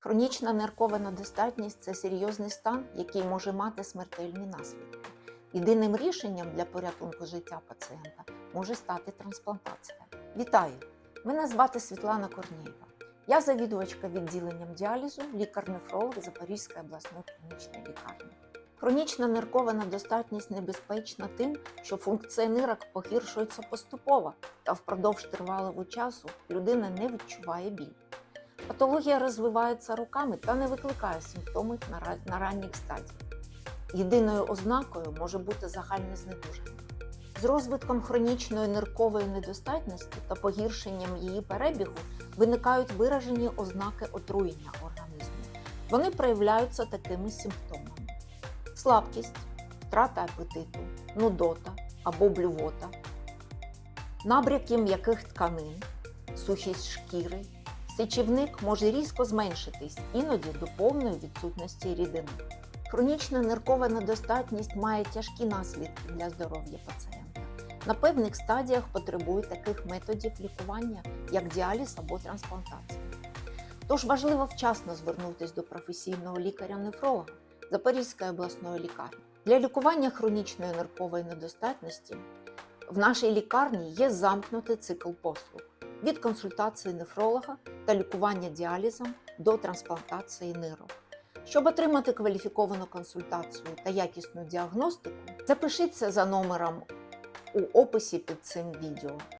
Хронічна ниркова недостатність це серйозний стан, який може мати смертельні наслідки. Єдиним рішенням для порятунку життя пацієнта може стати трансплантація. Вітаю! Мене звати Світлана Корнієва. Я завідувачка відділенням діалізу, лікар-нефролог Запорізької обласної клінічної лікарні. Хронічна ниркова недостатність небезпечна тим, що функція нирок погіршується поступово та впродовж тривалого часу людина не відчуває біль. Патологія розвивається роками та не викликає симптомів на ранніх стадіях. Єдиною ознакою може бути загальне знедуження. З розвитком хронічної ниркової недостатності та погіршенням її перебігу виникають виражені ознаки отруєння організму. Вони проявляються такими симптомами: слабкість, втрата апетиту, нудота або блювота, набряки м'яких тканин, сухість шкіри. Сечівник може різко зменшитись, іноді до повної відсутності рідини. Хронічна ниркова недостатність має тяжкі наслідки для здоров'я пацієнта. На певних стадіях потребує таких методів лікування, як діаліз або трансплантація. Тож важливо вчасно звернутися до професійного лікаря-нефролога Запорізької обласної лікарні. Для лікування хронічної ниркової недостатності в нашій лікарні є замкнутий цикл послуг від консультації нефролога та лікування діалізом до трансплантації нирок. Щоб отримати кваліфіковану консультацію та якісну діагностику, запишіться за номером у описі під цим відео.